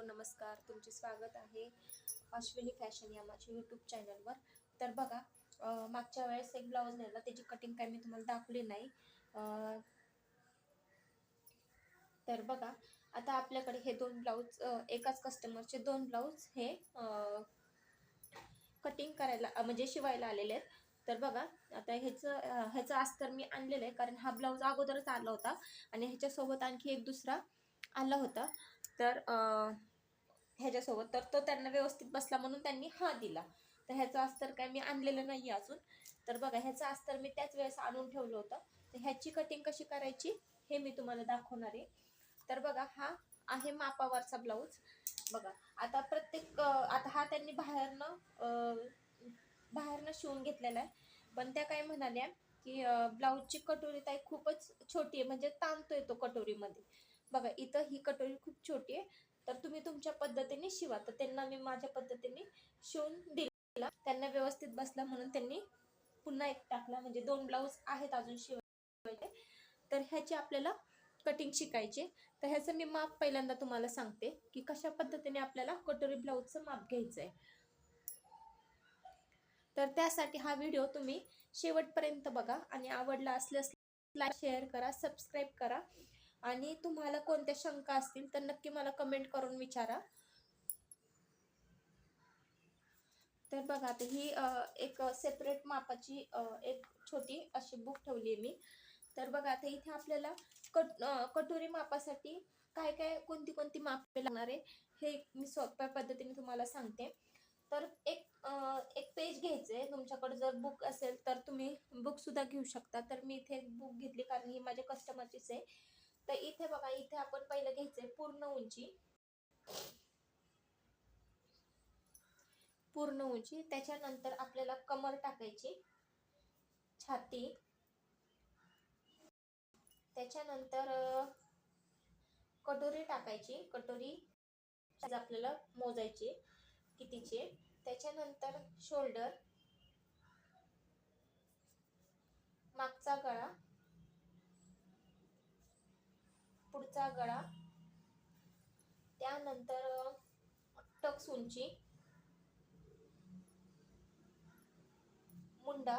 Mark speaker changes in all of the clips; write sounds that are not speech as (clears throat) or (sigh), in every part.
Speaker 1: Hello नमस्कार. तुमचे स्वागत आहे अश्विनी फॅशन या माझ्या यूट्यूब चॅनलवर तर बघा मागच्या वेळेस एक ब्लाऊज नेला त्याची कटिंग काय मी तुम्हाला दाखवली नाही. तर बघा आता आपल्याकडे हे दोन ब्लाऊज एकाच कस्टमरचे दोन ब्लाऊज हे कटिंग करायला म्हणजे शिवायला आलेले आहेत. तर बघा आता ह्याचं ह्याचं अस्तर मी आणलेलं आहे कारण हा ब्लाऊज अगोदरच आला होता आणि ह्याच्यासोबत आणखी एक दुसरा आला होता. तर ह्याच्यासोबत. तर तो त्यांना व्यवस्थित बसला म्हणून त्यांनी हा दिला. तर ह्याचं अस्तर काय मी आणलेलं नाही अजून. तर बघा ह्याचं अस्तर मी त्याच वेळेस आणून ठेवलं होतं. तर ह्याची कटिंग कशी करायची हे मी तुम्हाला दाखवणार आहे. तर बघा हा आहे मापावरचा ब्लाऊज बघा आता प्रत्येक आता हा त्यांनी बाहेरनं बाहेरनं शिवून घेतलेला आहे. पण त्या काय म्हणाल्या की ब्लाऊजची कटोरी ताई खूपच छोटी आहे. म्हणजे ताणतोय तो कटोरीमध्ये. बघा इथं ही कटोरी खूप छोटी आहे. तर तुम्ही तुमच्या पद्धतीने शिवा. तर त्यांना मी माझ्या पद्धतीने शिवून दिला. त्यांना व्यवस्थित बसला म्हणून त्यांनी पुन्हा एक टाकला. म्हणजे दोन ब्लाऊज आहेत अजून शिवायचे. तर ह्याची आपल्याला कटिंग शिकायचे. तर ह्याचं मी माप पहिल्यांदा तुम्हाला सांगते की कशा पद्धतीने आपल्याला कटोरी ब्लाऊजचं माप घ्यायचं आहे तर त्यासाठी हा व्हिडिओ तुम्ही शेवटपर्यंत बघा आणि आवडला असल्यास लाईक शेअर करा सबस्क्राईब करा. आणि तुम्हाला कोणत्या शंका असतील तर नक्की मला कमेंट करून विचारा. तर बघा आता ही एक सेपरेट मापाची एक छोटी अशी बुक ठेवली आहे मी. तर बघा आता इथे आपल्याला कट कटोरी मापासाठी काय काय कोणती कोणती मापे लागणार आहे हे मी सोप्या पद्धतीने तुम्हाला सांगते. तर एक एक पेज घ्यायचं आहे. तुमच्याकडे जर बुक असेल तर तुम्ही बुकसुद्धा घेऊ शकता. तर मी इथे एक बुक घेतली कारण ही माझ्या कस्टमरचीच आहे. तर इथे बघा इथे आपण पहिलं घ्यायचंय पूर्ण उंची. पूर्ण उंची. त्याच्यानंतर आपल्याला कमर टाकायची. छाती. त्याच्यानंतर कटोरी टाकायची. कटोरी आज आपल्याला मोजायची कितीचे. त्याच्यानंतर शोल्डर. मागचा गळा पुढचा गळा त्यानंतर टक्स उंची मुंडा.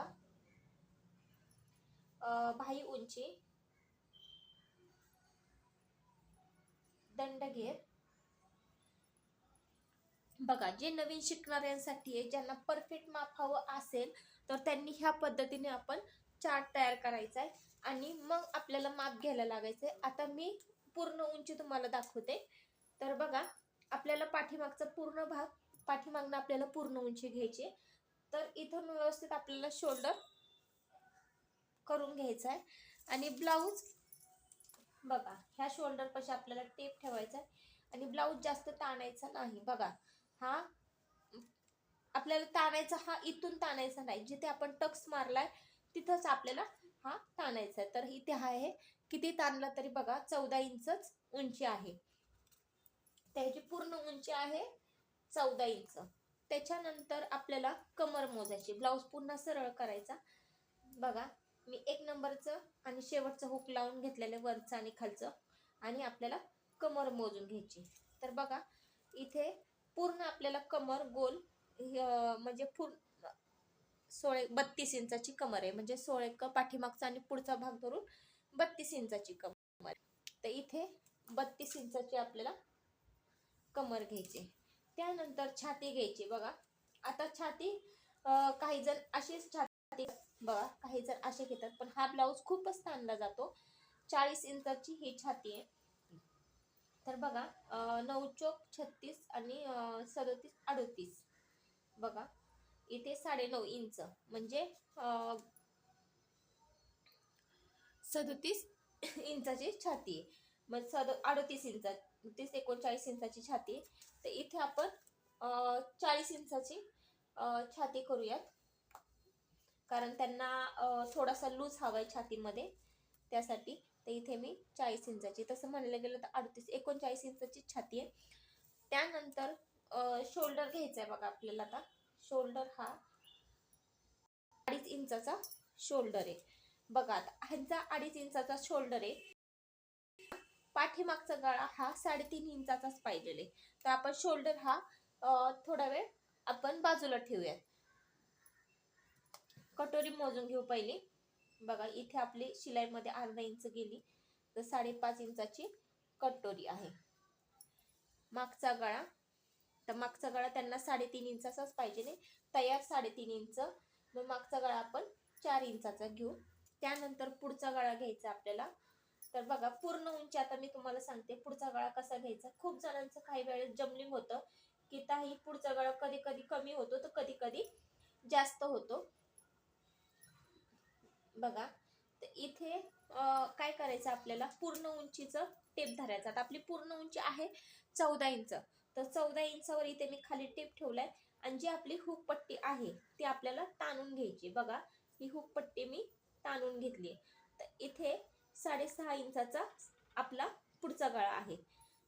Speaker 1: भाई उंची. दंडगेर. बघा जे नवीन शिकणाऱ्यांसाठी आहे ज्यांना परफेक्ट माप हवं असेल तर त्यांनी ह्या पद्धतीने आपण चार्ट तयार करायचा आहे. आणि मग आपल्याला माप घ्यायला लागायचं आहे. आता मी पूर्ण उंची तुम्हाला दाखवते. तर बघा आपल्याला पाठीमागचा पूर्ण भाग पाठीमागनं आपल्याला पूर्ण उंची घ्यायची. तर इथून व्यवस्थित आपल्याला शोल्डर करून घ्यायचा आहे. आणि ब्लाऊज बघा ह्या शोल्डर पाशी आपल्याला टेप ठेवायचा आहे. आणि ब्लाऊज जास्त ताणायचा नाही. बघा हा आपल्याला ताणायचा हा इथून ताणायचा नाही. जिथे आपण टक्स मारलाय तिथंच आपल्याला हा ताणायचा आहे. तर इथे हा आहे. किती ताणला तरी बघा चौदा इंचच उंची आहे. त्याची पूर्ण उंची आहे चौदा इंच. त्याच्यानंतर आपल्याला कमर मोजायची ब्लाऊज पुन्हा सरळ करायचा. बघा मी एक नंबरचं आणि शेवटचं हुक लावून घेतलेलं वरचं आणि खालचं. आणि आपल्याला कमर मोजून घ्यायची. तर बघा इथे पूर्ण आपल्याला कमर गोल म्हणजे पूर्ण सोळे बत्तीस इंचाची कमर आहे. म्हणजे सोळे क पाठीमागचा आणि पुढचा भाग धरून बत्तीस इंचाची कमर. तर इथे बत्तीस इंचाची आपल्याला कमर घ्यायची त्यानंतर छाती घ्यायची बघा. आता छाती काही जण अशीच छाती बघा काही जण असे घेतात पण हा ब्लाऊज खूपच ताणला जातो. चाळीस इंचाची ही छाती आहे. तर बघा नऊ चोक छत्तीस आणि सदतीस सदोतीस बघा इथे साडेनऊ इंच. म्हणजे सदोतीस इंचाची छाती आहे. मग सद अडतीस इंचा तीस एकोणचाळीस इंचाची छाती आहे. तर इथे आपण चाळीस इंचाची छाती करूयात. कारण त्यांना थोडासा लूज हवाय छातीमध्ये. त्यासाठी तर इथे मी चाळीस इंचाची तसं म्हणलं गेलं तर अडतीस एकोणचाळीस इंचाची छाती आहे. त्यानंतर शोल्डर घ्यायचा आहे बघा आपल्याला आता. शोल्डर हा अडीच इंचाचा शोल्डर आहे. बघा ह्यांचा अडीच इंचाचा शोल्डर आहे. पाठीमागचा गळा हा साडेतीन इंचाचाच पाहिजे तर आपण शोल्डर हा थोडा वेळ आपण बाजूला ठेवूयात. कटोरी मोजून घेऊ पहिले. बघा इथे आपली शिलाईमध्ये अर्धा इंच गेली तर साडेपाच इंचाची कटोरी आहे. मागचा गळा तर मागचा गळा त्यांना साडेतीन इंचाचाच पाहिजे नाही. तयार साडेतीन इंच मग मागचा गळा आपण चार इंचाचा घेऊ. त्यानंतर पुढचा गळा घ्यायचा आपल्याला. तर बघा पूर्ण उंची आता मी तुम्हाला सांगते पुढचा गळा कसा घ्यायचा. खूप जणांचं काही वेळेस जमलिंग होतं की ताही पुढचा गळा कधी कधी कमी होतो तर कधी कधी जास्त होतो. बघा तर इथे काय करायचं आपल्याला? पूर्ण उंचीचं टेप धरायचं. आता आपली पूर्ण उंची आहे चौदा इंच. तर चौदा इंचावर इथे मी खाली टेप ठेवलाय आणि जी आपली हुक पट्टी आहे ती आपल्याला ताणून घ्यायची. बघा ही हुक पट्टी मी ताणून घेतली तर इथे साडेसहा इंचाचा आपला पुढचा गळा आहे.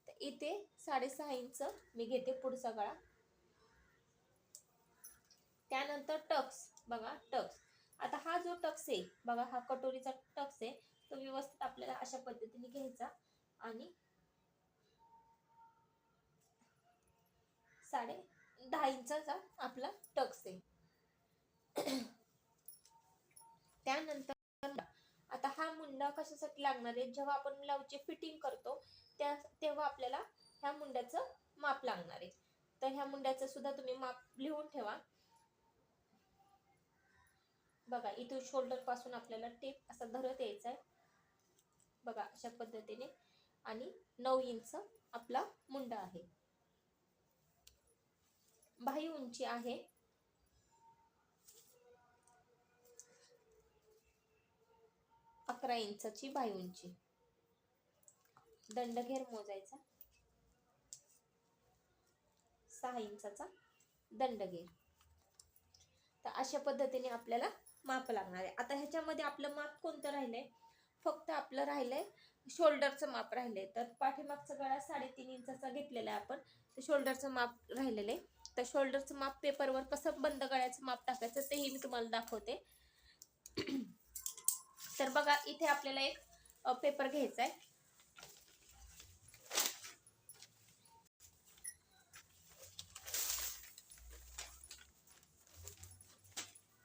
Speaker 1: तर इथे साडेसहा इंच मी घेते पुढचा गळा. त्यानंतर टक्स बघा टक्स. आता हा जो टक्स आहे बघा हा कटोरीचा टक्स आहे तो व्यवस्थित आपल्याला अशा पद्धतीने घ्यायचा आणि साडे दहा इंचाचा आपला टक्स आहे त्यानंतर आता हा मुंडा कशासाठी लागणार आहे? जेव्हा आपण ब्लाऊजची फिटिंग करतो त्या तेव्हा आपल्याला ह्या मुंड्याचं माप लागणार आहे. तर ह्या मुंड्याचं सुद्धा तुम्ही माप लिहून ठेवा. बघा इथून शोल्डरपासून आपल्याला टेप असा धरत यायचा आहे. बघा अशा पद्धतीने. आणि नऊ इंच आपला मुंडा आहे. बाही उंची आहे. अकरा इंचाची बाही दंडघेर मोजायचा. सहा इंचाचा दंडघेर तर अशा पद्धतीने आपल्याला माप लागणार आहे. आता ह्याच्यामध्ये आपलं माप कोणतं राहिलंय? फक्त आपलं राहिलंय शोल्डरचं माप राहिलंय. तर पाठीमागचा गळा साडेतीन इंचाचा घेतलेला आहे आपण. तर शोल्डरचं माप राहिलेलं आहे. तर शोल्डरचं माप पेपरवर कसं बंद गळ्याचं माप टाकायचं तेही मी तुम्हाला दाखवते. तर बघा इथे आपल्याला एक पेपर घ्यायचा आहे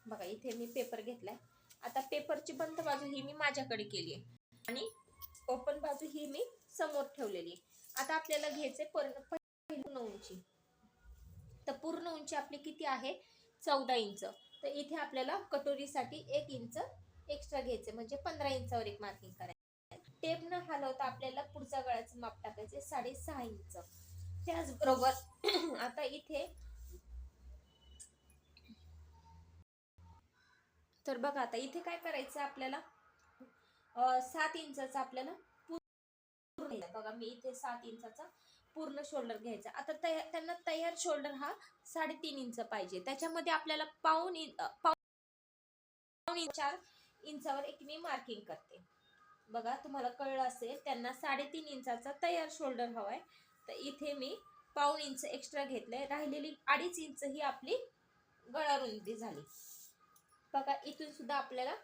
Speaker 1: बघा इथे मी पेपर घेतलाय. आता पेपरची बंद बाजू ही मी माझ्याकडे केली आहे. आणि ओपन बाजू ही मी समोर ठेवलेली आहे. आता आपल्याला घ्यायचे पूर्ण उंची. तर पूर्ण उंची आपली किती आहे? चौदा इंच. तर इथे आपल्याला कटोरीसाठी एक इंच एक्स्ट्रा घ्यायचे. म्हणजे पंधरा इंचावर एक मार्किंग करायचं. टेप न हलवता आपल्याला पुढच्या गळ्याचं माप टाकायचे साडेसहा इंच. त्याचबरोबर (clears throat) आता इथे तर बघा आता इथे काय करायचं आपल्याला? सात इंचाचा आपल्याला पूर्ण बघा मी इथे सात इंचाचा पूर्ण शोल्डर घ्यायचा. आता त्यांना तयार शोल्डर हा साडेतीन इंच पाहिजे. त्याच्यामध्ये आपल्याला पाऊन पाऊन इंच चार इंचावर एक मी मार्किंग करते. बघा तुम्हाला कळलं असेल त्यांना साडेतीन इंचाचा तयार शोल्डर हवा आहे तर इथे मी पाऊन इंच एक्स्ट्रा घेतलंय. राहिलेली अडीच इंच ही आपली गळा रुंदी झाली. बघा इथून सुद्धा आपल्याला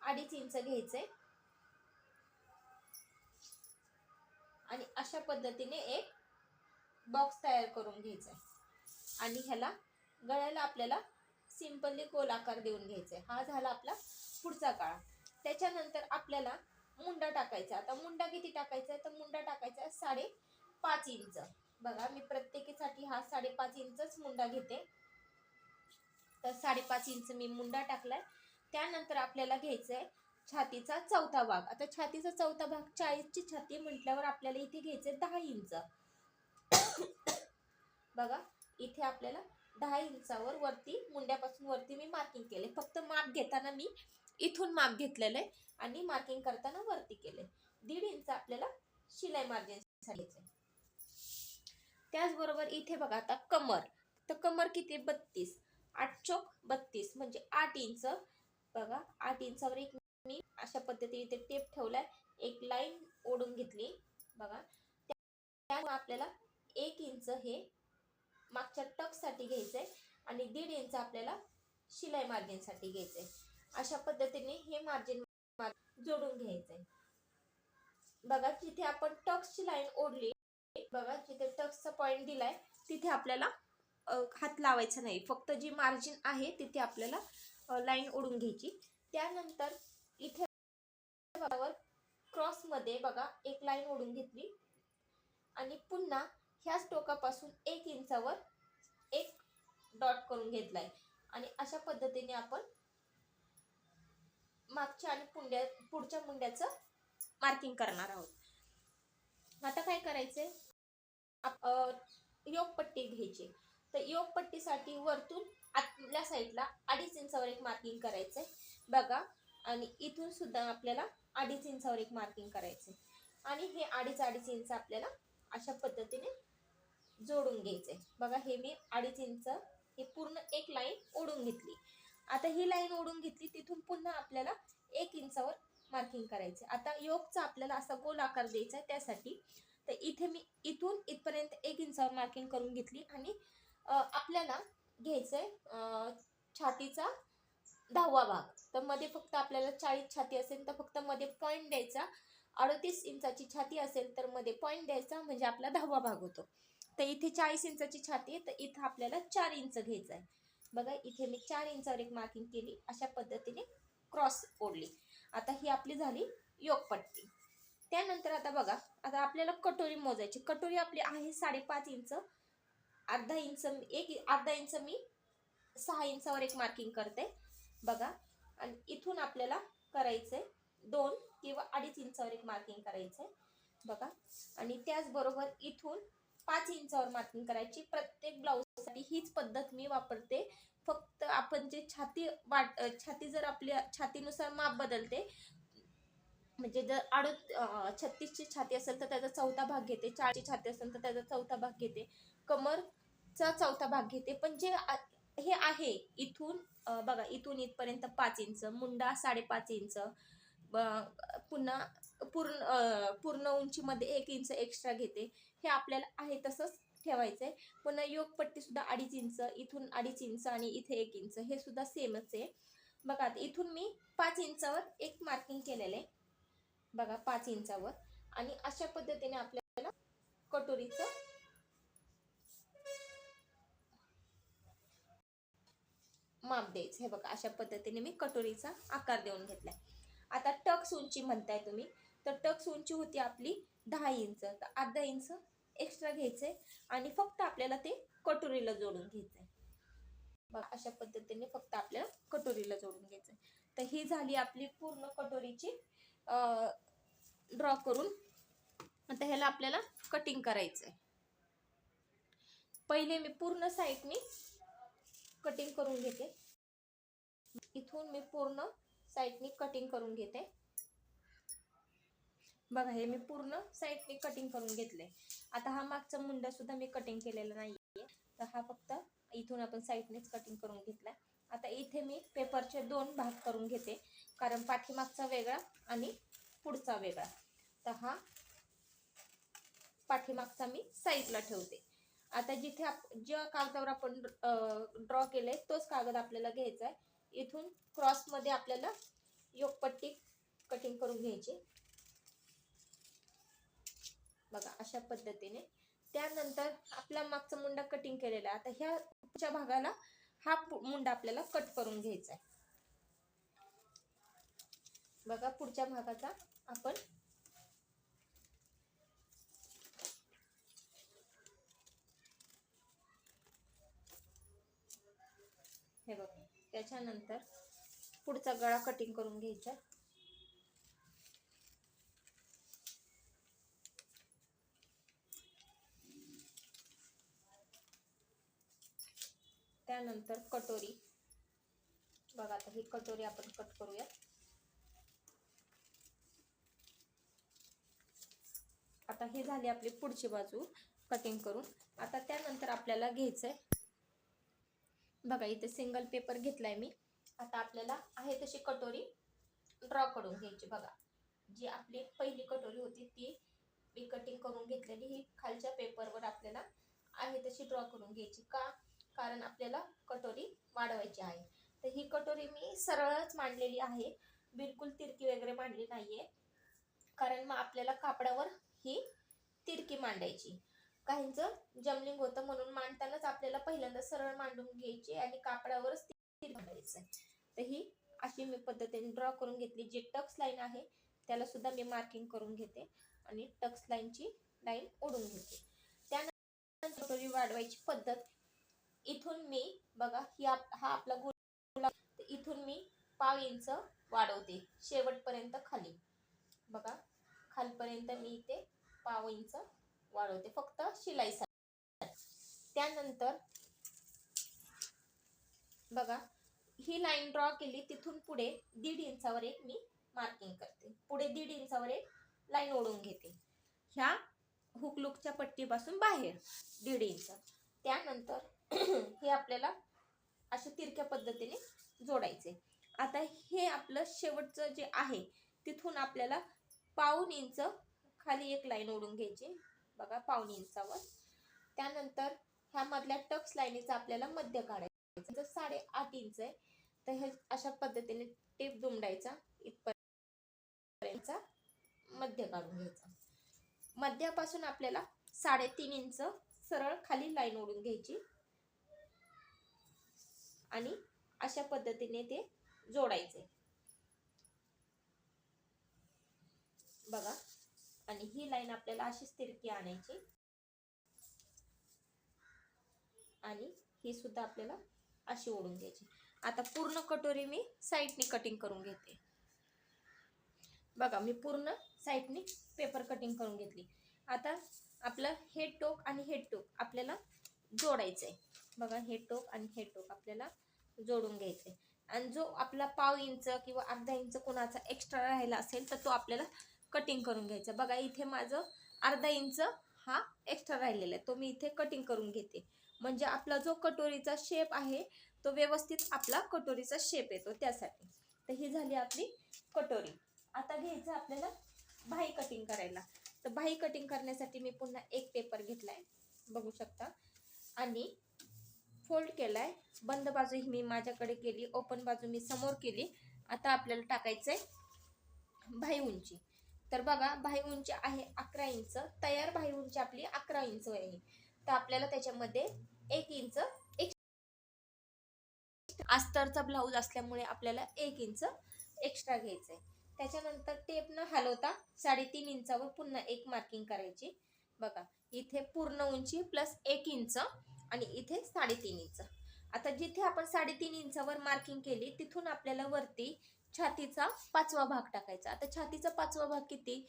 Speaker 1: अडीच इंच घ्यायचंय. आणि अशा पद्धतीने एक बॉक्स तयार करून घ्यायचा आहे आणि ह्याला गळ्याला आपल्याला सिंपली गोल आकार देऊन घ्यायचा. आहे हा झाला आपला पुढचा काळा. त्याच्यानंतर आपल्याला मुंडा टाकायचा. आता मुंडा किती टाकायचा आहे? तर मुंडा टाकायचा आहे साडे पाच इंच. बघा मी प्रत्येकीसाठी हा साडेपाच इंचच मुंडा घेते. तर साडेपाच इंच मी मुंडा टाकलाय. त्यानंतर आपल्याला घ्यायचं आहे छातीचा चौथा भाग. आता छातीचा चौथा भाग चाळीसची छाती म्हटल्यावर आपल्याला इथे घ्यायचे दहा इंच. (coughs) बघा इथे आपल्याला दहा इंचावर वरती मुंड्यापासून वरती मी मार्किंग केले. फक्त माप घेताना मी इथून माप घेतलेलं आहे आणि मार्किंग करताना वरती केले दीड इंच आपल्याला शिलाई मार्जिन घ्यायचे त्याचबरोबर इथे बघा आता कमर. तर कमर किती? बत्तीस. आठ चौक बत्तीस. म्हणजे आठ इंच. बघा आठ इंचावर एक मी अशा पद्धतीने इथे टेप ठेवलाय. एक लाईन ओढून घेतली. बघा. त्यामुळे आपल्याला एक इंच हे मागच्या टकसाठी घ्यायचं घ्यायचंय आणि दीड इंच आपल्याला शिलाई मार्जिनसाठी घ्यायचं आहे अशा पद्धतीने हे मार्जिन जोडून घ्यायचं आहे बघा जिथे आपण टक्सची लाईन ओढली बघा जिथे टक्सचा पॉईंट दिलाय तिथे आपल्याला हात लावायचा नाही. फक्त जी मार्जिन आहे तिथे आपल्याला लाईन ओढून घ्यायची. त्यानंतर इथे क्रॉसमध्ये बघा एक लाईन ओढून घेतली. आणि पुन्हा ह्याच टोकापासून एक इंचावर एक डॉट करून घेतलाय. आणि अशा पद्धतीने आपण मागच्या आणि पुंड्या पुढच्या मुंड्याचं मार्किंग करणार आहोत. आता काय करायचंय? योगपट्टी घ्यायची. तर योगपट्टीसाठी वरतून आतल्या साईडला अडीच इंचावर एक मार्किंग करायचंय. बघा आणि इथून सुद्धा आपल्याला अडीच इंचावर एक मार्किंग करायचंय. आणि हे अडीच अडीच इंच आपल्याला अशा पद्धतीने जोडून घ्यायचंय बघा हे मी अडीच इंच हे पूर्ण एक लाईन ओढून घेतली. आता ही लाईन ओढून घेतली तिथून पुन्हा आपल्याला एक इंचावर मार्किंग करायचे. आता योगचा आपल्याला असा गोल आकार द्यायचा आहे त्यासाठी. तर इथे मी इथून इथपर्यंत एक इंचावर मार्किंग करून घेतली आणि आपल्याला घ्यायचंय आहे छातीचा दहावा भाग. तर मध्ये फक्त आपल्याला चाळीस छाती असेल तर फक्त मध्ये पॉईंट द्यायचा. अडतीस इंचाची छाती असेल तर मध्ये पॉईंट द्यायचा. म्हणजे आपला दहावा भाग होतो. तर इथे चाळीस इंचाची छाती आहे तर इथं आपल्याला चार इंच घ्यायचं आहे. बघा इथे मी चार इंचावर एक मार्किंग केली अशा पद्धतीने क्रॉस ओढली. आता ही आपली झाली योगपट्टी त्यानंतर आता बघा आता आपल्याला कटोरी मोजायची. कटोरी आपली आहे साडेपाच इंच. अर्धा इंच एक अर्धा इंच मी सहा इंचावर एक मार्किंग करते. बघा आणि इथून आपल्याला करायचंय दोन किंवा अडीच इंचावर एक मार्किंग करायचंय बघा आणि त्याचबरोबर इथून पाच इंचावर मार्किंग करायची. प्रत्येक ब्लाऊजसाठी हीच पद्धत मी वापरते. फक्त आपण जे छाती वाट छाती जर आपल्या छातीनुसार माप बदलते म्हणजे जर अडू छत्तीसची छाती असेल तर त्याचा चौथा भाग घेते चारची छाती असेल तर त्याचा चौथा भाग घेते कमरचा चौथा भाग घेते. पण जे हे आहे इथून बघा इथून इथपर्यंत पाच इंच मुंडा साडेपाच इंच पुन्हा पूर्ण पूर्ण उंचीमध्ये एक इंच एक्स्ट्रा घेते. हे आपल्याला आहे तसंच ठेवायचं आहे पुन्हा योगपट्टी सुद्धा अडीच इंच इथून अडीच इंच आणि इथे एक इंच हे सुद्धा सेमच आहे. बघा आता इथून मी पाच इंचावर एक मार्किंग केलेलं आहे. बघा पाच इंचावर. आणि अशा पद्धतीने आपल्याला कटोरीचं माप द्यायचं. हे बघा अशा पद्धतीने मी कटोरीचा आकार देऊन घेतलाय. आता टक्स उंची म्हणताय तुम्ही. तर टक्स उंची होती आपली दहा इंच. तर अर्धा इंच एक्स्ट्रा घ्यायचंय आणि फक्त आपल्याला ते कटोरीला जोडून घ्यायचं बघा अशा पद्धतीने फक्त आपल्याला कटोरीला जोडून घ्यायचंय. तर ही झाली आपली पूर्ण कटोरीची ड्रॉ करून. आता ह्याला आपल्याला कटिंग करायचं आहे पहिले मी पूर्ण साईडनी कटिंग करून घेते. इथून मी पूर्ण साईडनी कटिंग करून घेते. बघा हे मी पूर्ण साईडनी कटिंग करून घेतले आता हा मागचा मुंडा सुद्धा मी कटिंग केलेला नाहीये. तर हा फक्त इथून आपण साईडनेच कटिंग करून घेतला आता इथे मी पेपरचे दोन भाग करून घेते. कारण पाठीमागचा वेगळा आणि पुढचा वेगळा. तर हा पाठीमागचा मी साईडला ठेवते. आता जिथे आप ज्या कागदावर आपण ड्रॉ केलंय तोच कागद आपल्याला घ्यायचा आहे इथून क्रॉसमध्ये आपल्याला योगपट्टी कटिंग करून घ्यायची. बघा अशा पद्धतीने. त्यानंतर आपला मागचा मुंडा कटिंग केलेला आता ह्या पुढच्या भागाला हा मुंडा आपल्याला कट करून घ्यायचा आहे. बघा पुढच्या भागाचा आपण हे बघा. त्याच्यानंतर पुढचा गळा कटिंग करून घ्यायचा त्यानंतर कटोरी. बघा आता ही कटोरी आपण कट करूया आता ही झाली आपली पुढची बाजू कटिंग करून. आता त्यानंतर आपल्याला घ्यायचंय. बघा इथे सिंगल पेपर घेतलाय मी. आता आपल्याला आहे तशी कटोरी ड्रॉ करून घ्यायची. बघा जी आपली पहिली कटोरी होती ती मी कटिंग करून घेतलेली. ही खालच्या पेपरवर आपल्याला आहे तशी ड्रॉ करून घ्यायची. का? कारण आपल्याला कटोरी वाढवायची आहे. तर ही कटोरी मी सरळच मांडलेली आहे. बिलकुल तिरकी वगैरे मांडली नाहीये. कारण मग आपल्याला कापडावर ही तिरकी मांडायची. काहींचं जमलिंग होतं म्हणून मांडतानाच आपल्याला पहिल्यांदा सरळ मांडून घ्यायची आणि कापडावरच तिरकी मांडायचं. तर ही अशी मी पद्धतीने ड्रॉ करून घेतली. जी टक्स लाईन आहे त्याला सुद्धा मी मार्किंग करून घेते आणि टक्स लाईनची लाईन ओढून घेते. त्यानंतर कटोरी वाढवायची पद्धत इथून मी बघा ही आप- हा आपला गोल इथून मी पाव इंच वाढवते शेवटपर्यंत खाली. बघा खालपर्यंत मी इथे पाव इंच वाढवते फक्त शिलाईसाठी त्यानंतर बघा ही लाईन ड्रॉ केली तिथून पुढे दीड इंचावर एक मी मार्किंग करते. पुढे दीड इंचावर एक लाईन ओढून घेते. ह्या हुकलुकच्या पट्टीपासून बाहेर दीड इंच. त्यानंतर हे आपल्याला अशा तिरक्या पद्धतीने जोडायचे. आता हे आपलं शेवटचं जे आहे तिथून आपल्याला पाऊन इंच खाली एक लाईन ओढून घ्यायची. बघा पाऊन इंचावर. त्यानंतर ह्या मधल्या टक्स लाईनीचा आपल्याला मध्य काढायचा. जर साडेआठ इंच आहे तर हे अशा पद्धतीने टेप दुमडायचा. इथपर्यंतचा मध्य काढून घ्यायचा. मध्यापासून आपल्याला साडेतीन इंच सरळ खाली लाईन ओढून घ्यायची. आणि अशा पद्धतीने ते जोडायचे. बघा. आणि ही लाईन आपल्याला अशीच तिरकी आणायची. आणि ही सुद्धा आपल्याला अशी ओढून घ्यायची. आता पूर्ण कटोरी मी साईडनी कटिंग करून घेते. बघा मी पूर्ण साईडनी पेपर कटिंग करून घेतली. आता आपलं हे टोक आणि हे टोक आपल्याला जोडायचं आहे बघा हे टोक आणि हे टोक आपल्याला जोडून घ्यायचे आणि जो आपला पाव इंच किंवा अर्धा इंच कोणाचा एक्स्ट्रा राहिला असेल तर तो आपल्याला कटिंग करून घ्यायचा. बघा इथे माझं अर्धा इंच हा एक्स्ट्रा राहिलेला आहे. तो मी इथे कटिंग करून घेते. म्हणजे आपला जो कटोरीचा शेप आहे तो व्यवस्थित आपला कटोरीचा शेप येतो त्यासाठी. तर ही झाली आपली कटोरी. आता घ्यायचं आपल्याला भाई कटिंग करायला. तर भाई कटिंग करण्यासाठी मी पुन्हा एक पेपर घेतला आहे बघू शकता. आणि फोल्ड केलाय. बंद बाजू ही मी माझ्याकडे केली ओपन बाजू मी समोर केली. आता आपल्याला टाकायचंय भाई उंची. तर बघा भाई उंची आहे अकरा इंच तयार भाई उंची आपली अकरा इंच आहे. तर आपल्याला त्याच्यामध्ये एक इंच एक अस्तरचा ब्लाऊज असल्यामुळे आपल्याला एक इंच एक्स्ट्रा घ्यायचंय. त्याच्यानंतर टेप न हलवता साडेतीन इंचावर पुन्हा एक मार्किंग करायची. बघा इथे पूर्ण उंची प्लस एक इंच आणि इथे साडेतीन इंच. आता जिथे आपण साडेतीन इंचावर मार्किंग केली तिथून आपल्याला वरती छातीचा पाचवा भाग टाकायचा. आता छातीचा पाचवा भाग किती?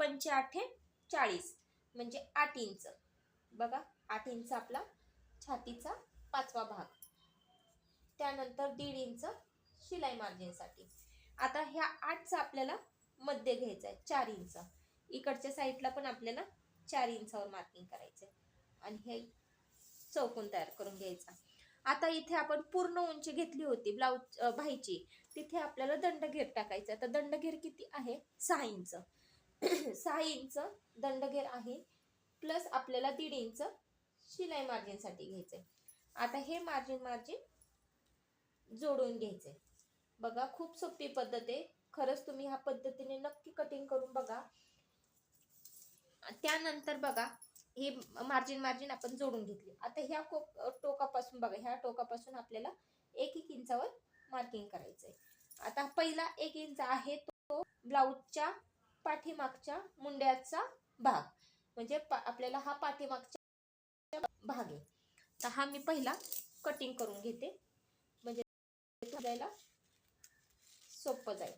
Speaker 1: पंचाठे चाळीस. म्हणजे आठ इंच. बघा आठ इंच आपला छातीचा पाचवा भाग. त्यानंतर दीड इंच शिलाई मार्जिनसाठी आता ह्या आठचा आपल्याला मध्य घ्यायचा आहे चार इंच. इकडच्या साईडला पण आपल्याला चार इंचावर मार्किंग करायचं आणि हे चौकोन तयार करून घ्यायचा. आता इथे आपण पूर्ण उंची घेतली होती ब्लाऊज भाईची. तिथे आपल्याला दंडघेर टाकायचा तर दंडघेर किती आहे? सहा इंच. (clears throat) सहा इंच दंडघेर आहे. प्लस आपल्याला दीड इंच शिलाई मार्जिनसाठी घ्यायचंय. आता हे मार्जिन मार्जिन जोडून घ्यायचे बघा खूप सोपी पद्धत आहे. खरंच तुम्ही ह्या पद्धतीने नक्की कटिंग करून बघा. त्यानंतर बघा हे मार्जिन मार्जिन आपण जोडून घेतली. आता ह्या कोप टोकापासून बघा ह्या टोकापासून आपल्याला एक एक इंचावर मार्किंग करायचं आहे आता पहिला एक इंच आहे तो ब्लाऊजच्या पाठीमागच्या मुंड्याचा भाग. म्हणजे पा- आपल्याला हा पाठीमागचा भाग आहे. तर हा मी पहिला कटिंग करून घेते. म्हणजे जायला सोपं जाईल.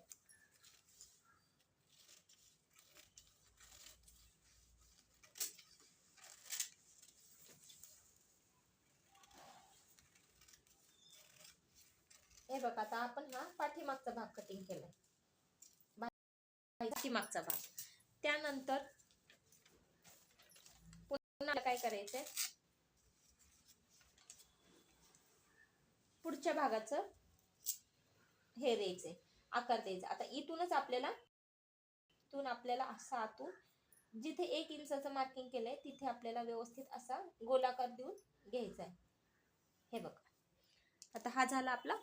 Speaker 1: हे बघा आता आपण हा पाठीमागचा भाग कटिंग केलाय. पाठीमागचा भाग. त्यानंतर पुन्हा काय करायचंय? पुढच्या भागाचं हे द्यायचंय आकार द्यायचा. आता इथूनच आपल्याला इथून आपल्याला असा आतून जिथे एक इंचाचं मार्किंग केलंय तिथे आपल्याला व्यवस्थित असा गोलाकार देऊन घ्यायचा आहे हे बघा. आता हा झाला आपला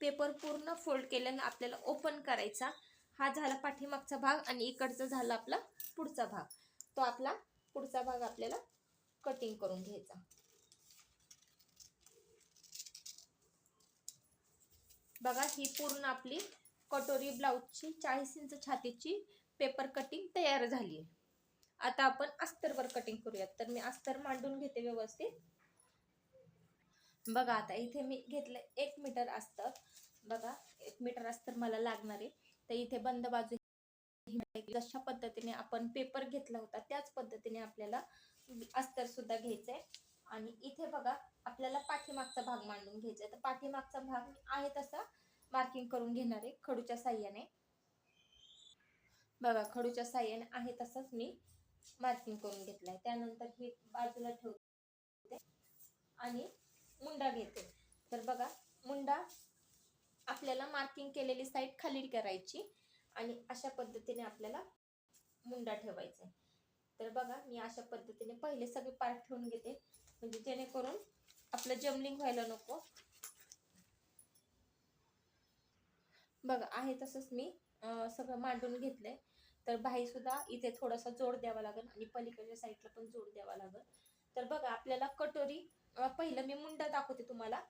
Speaker 1: पेपर पूर्ण फोल्ड केल्यानं आपल्याला ओपन करायचा. हा झाला पाठीमागचा भाग आणि इकडचा झाला आपला पुढचा भाग. तो आपला पुढचा भाग आपल्याला कटिंग करून घ्यायचा. बघा ही पूर्ण आपली कटोरी ब्लाऊजची चाळीस इंच छातीची पेपर कटिंग तयार झाली आहे. आता आपण अस्तरवर कटिंग करूयात. तर मी अस्तर मांडून घेते व्यवस्थित. बघा आता इथे मी घेतलं एक मीटर असतं. बघा एक मीटर अस्तर मला लागणार आहे. तर इथे बंद बाजू जशा पद्धतीने आपण पेपर घेतला होता त्याच पद्धतीने आपल्याला अस्तर सुद्धा घ्यायचंय. आणि इथे बघा आपल्याला पाठीमागचा भाग मांडून घ्यायचा आहे तर पाठीमागचा भाग आहे तसा मार्किंग करून घेणार आहे खडूच्या साह्याने. बघा खडूच्या साह्याने आहे तसंच मी मार्किंग करून घेतलाय. त्यानंतर ही बाजूला ठेवते. आणि मुंडा घेते. तर बघा मुंडा आपल्याला मार्किंग केलेली साईड खाली करायची आणि अशा पद्धतीने आपल्याला मुंडा ठेवायचा आहे. तर बघा मी अशा पद्धतीने पहिले सगळे पार्ट ठेवून घेते. म्हणजे जेणेकरून आपलं जमलिंग व्हायला नको. बघा आहे तसंच मी सगळं मांडून घेतलंय. तर बाही सुद्धा इथे थोडासा जोड द्यावा लागेल आणि पलीकडच्या साईडला पण जोड द्यावा लागेल. तर बघा आपल्याला कटोरी पहिलं मी मुंडा दाखवते तुम्हाला.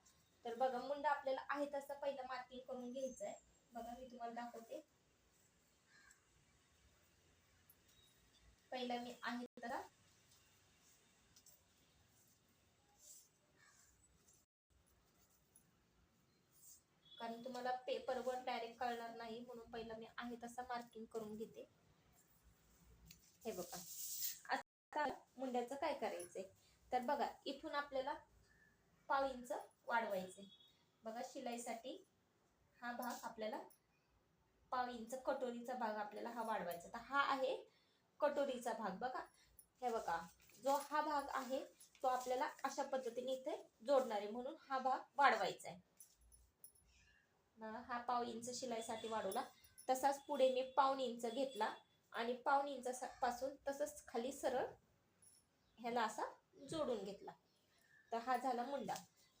Speaker 1: तर बघा मुंडा आपल्याला आहे तसं पहिलं मार्किंग करून घ्यायचं आहे बघा मी तुम्हाला दाखवते. पहिला मी आहे तर कारण तुम्हाला पेपरवर डायरेक्ट कळणार नाही म्हणून पहिला मी आहे तसा मार्किंग करून घेते. हे बघा. आता मुंड्याचं काय करायचंय? तर बघा इथून आपल्याला पाव इंच वाढवायचे बघा शिलाईसाठी हा भाग आपल्याला पाव इंच कटोरीचा भाग आपल्याला हा वाढवायचा. तर हा आहे कटोरीचा भाग बघा. हे बघा जो हा भाग आहे तो आपल्याला अशा पद्धतीने इथे जोडणार आहे. म्हणून हा भाग वाढवायचा आहे बघा, हा पाव इंच शिलाईसाठी वाढवला. तसाच पुढे मी पाऊन इंच घेतला. आणि पाऊन इंच पासून तसंच खाली सरळ ह्याला असा जोडून घेतला. तर हा झाला मुंडा.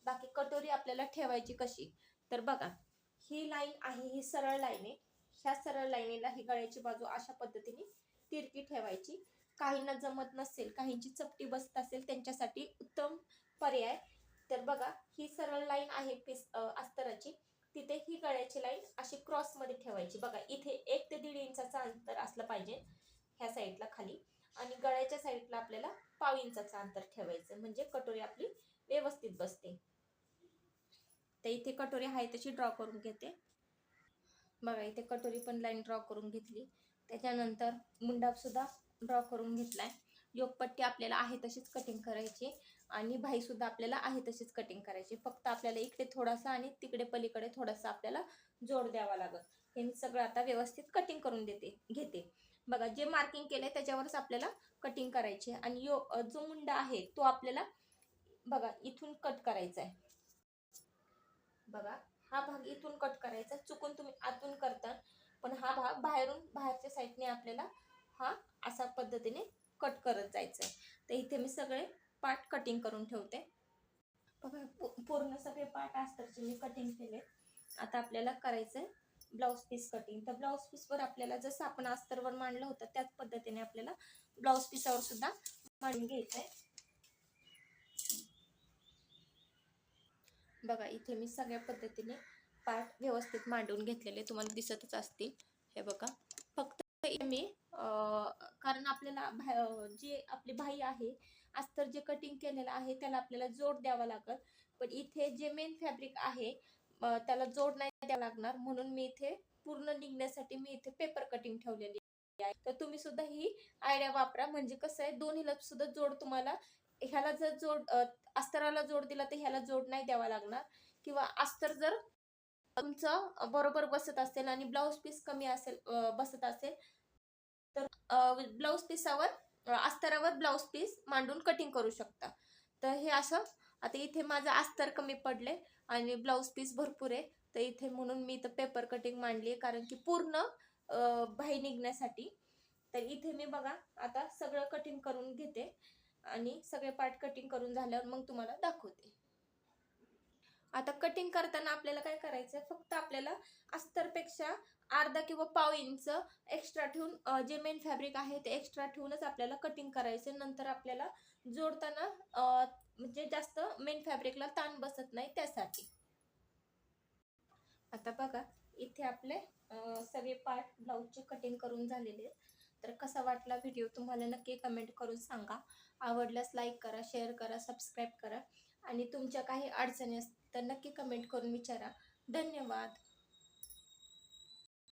Speaker 1: बाकी कटोरी आपल्याला ठेवायची कशी? तर बघा ही लाईन आहे ही सरळ लाईन आहे. ह्या सरळ लाईनीला ही गळ्याची बाजू अशा पद्धतीने तिरकी ठेवायची. काहींना जमत नसेल काहींची चपटी बसत असेल त्यांच्यासाठी उत्तम पर्याय. तर बघा ही सरळ लाईन आहे पीस अस्तराची. तिथे ही गळ्याची लाईन अशी क्रॉसमध्ये ठेवायची. बघा इथे एक ते दीड इंचाचं अंतर असलं पाहिजे ह्या साईडला खाली. आणि गळ्याच्या साईडला आपल्याला पाव इंचाचं अंतर ठेवायचं म्हणजे कटोरी आपली व्यवस्थित बसते. तर इथे कटोरी आहे तशी ड्रॉ करून घेते. बघा इथे कटोरी पण लाईन ड्रॉ करून घेतली. त्याच्यानंतर मुंडापसुद्धा ड्रॉ करून घेतलाय. योगपट्टी आपल्याला आहे तशीच कटिंग करायची आणि भाईसुद्धा आपल्याला आहे तशीच कटिंग करायची. फक्त आपल्याला इकडे थोडासा आणि तिकडे पलीकडे थोडासा आपल्याला जोड द्यावा लागत. हे मी सगळं आता व्यवस्थित कटिंग करून देते घेते. बघा जे मार्किंग केलंय त्याच्यावरच आपल्याला कटिंग करायची आहे. आणि यो जो मुंडा आहे तो आपल्याला बघा इथून कट करायचा आहे. बघा हा भाग इथून कट करायचा चुकून तुम्ही आतून करता पण हा भाग बाहेरून बाहेरच्या साईडने आपल्याला हा अशा पद्धतीने कट करत जायचं आहे. तर इथे मी सगळे पार्ट कटिंग करून ठेवते. बघा पूर्ण सगळे पार्ट असतात मी कटिंग केले. आता आपल्याला करायचं आहे ब्लाऊज पीस कटिंग. तर ब्लाऊज पीसवर आपल्याला जसं आपण अस्तरवर मांडलं होतं त्याच पद्धतीने आपल्याला ब्लाऊज पीसावर सुद्धा मांडून घ्यायचं आहे बघा इथे मी सगळ्या पद्धतीने पार्ट व्यवस्थित मांडून घेतलेले तुम्हाला दिसतच असतील. हे बघा. फक्त मी कारण आपल्याला जे आपली भाई आहे अस्तर जे कटिंग केलेलं आहे त्याला आपल्याला जोड द्यावा लागत पण इथे जे मेन फॅब्रिक आहे त्याला जोड नाही द्यावा लागणार. म्हणून मी इथे पूर्ण निघण्यासाठी मी इथे पेपर कटिंग ठेवलेली आहे. तर तुम्ही सुद्धा ही आयडिया वापरा. म्हणजे कसं आहे दोन्हीला सुद्धा जोड तुम्हाला ह्याला जर जोड अस्तराला जोड दिला तर ह्याला जोड नाही द्यावा लागणार. किंवा अस्तर जर तुमचं बरोबर बसत असेल आणि ब्लाऊज पीस कमी असेल बसत असेल तर ब्लाऊज पीसावर अस्तरावर ब्लाऊज पीस मांडून कटिंग करू शकता. तर हे असं आता इथे माझं अस्तर कमी पडले आणि ब्लाऊज पीस भरपूर आहे. तर इथे म्हणून मी इथं पेपर कटिंग मांडली आहे कारण की पूर्ण बाही निघण्यासाठी. तर इथे मी बघा आता सगळं कटिंग करून घेते आणि सगळे पार्ट कटिंग करून झाल्यावर मग तुम्हाला दाखवते. आता कटिंग करताना आपल्याला काय करायचं फक्त आपल्याला अस्तरपेक्षा अर्धा किंवा पाव इंच एक्स्ट्रा ठेवून जे मेन फॅब्रिक आहे ते एक्स्ट्रा ठेवूनच आपल्याला कटिंग करायचं नंतर आपल्याला जोडताना म्हणजे जास्त मेन फॅब्रिकला ताण बसत नाही त्यासाठी. आता बघा इथे आपले सगळे पार्ट ब्लाऊजचे कटिंग करून झालेले आहेत. तर कसा वाटला व्हिडिओ तुम्हाला नक्की कमेंट करून सांगा. आवडल्यास लाईक करा शेअर करा सबस्क्राईब करा. आणि तुमच्या काही अडचणी असतील तर नक्की कमेंट करून विचारा. धन्यवाद.